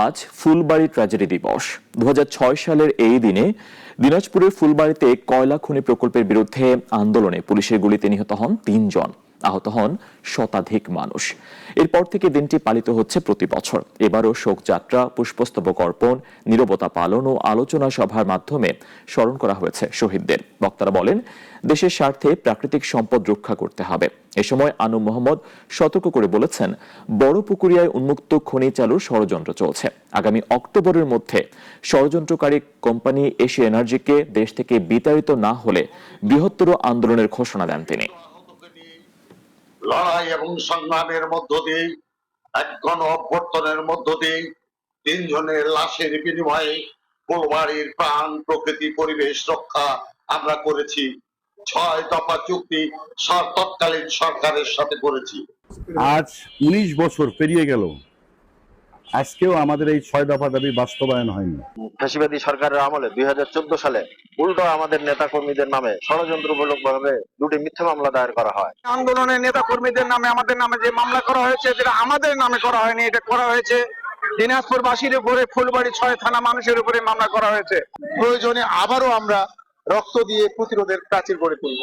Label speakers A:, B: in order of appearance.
A: আজ ফুলবাড়ি ট্র্যাজেডি দিবস। দু হাজার ছয় সালের এই দিনে দিনাজপুরের ফুলবাড়িতে কয়লা খনি প্রকল্পের বিরুদ্ধে আন্দোলনে পুলিশের গুলিতে নিহত হন তিনজন। আহত হন শতাধিক মানুষ। এরপর থেকে দিনটি পালিত হচ্ছে প্রতি বছর। এবারও শোকযাত্রা, পুষ্পস্তবক অর্পণ, নীরবতা পালন ও আলোচনা সভার মাধ্যমে স্মরণ করা হয়েছে শহীদদের। বক্তারা বলেন, দেশের স্বার্থে প্রাকৃতিক সম্পদ রক্ষা করতে হবে। এ সময় আনু মোহাম্মদ সতর্ক করে বলেছেন, বড় পুকুরিয়ায় উন্মুক্ত খনি চালুর ষড়যন্ত্র চলছে। আগামী অক্টোবরের মধ্যে ষড়যন্ত্রকারী কোম্পানি এশিয়া এনার্জিকে দেশ থেকে বিতাড়িত না হলে বৃহত্তর আন্দোলনের ঘোষণা দেন তিনি।
B: লড়াই এবং সংগ্রামের মধ্য দিয়ে, এক গণ অভ্যর্থনের মধ্য দিয়ে তিনজনের লাশের বিনিময়ে ফুলবাড়ির প্রাণ, প্রকৃতি, পরিবেশ রক্ষা আমরা করেছি। ছয় দফা চুক্তি তৎকালীন সরকারের সাথে করেছি।
C: আজ উনিশ বছর পেরিয়ে গেল। আজকেও আমাদের এই ছয় দফা দাবি বাস্তবায়ন হয়নি।
D: ফ্যাসিবাদী সরকারের আমলে দুই সালে উল্টো আমাদের নেতা কর্মীদের নামে ষড়যন্ত্রমূলক ভাবে দুটি মিথ্যা মামলা দায়ের করা হয়।
E: আন্দোলনের নেতা কর্মীদের নামে আমাদের নামে যে মামলা করা হয়েছে যেটা আমাদের নামে করা হয়নি এটা করা হয়েছে দিনাজপুরবাসীর উপরে ফুলবাড়ি ছয় থানা মানুষের উপরে মামলা করা হয়েছে।
F: প্রয়োজনে আবারও আমরা রক্ত দিয়ে প্রতিরোধের প্রাচীর গড়ে তুলব।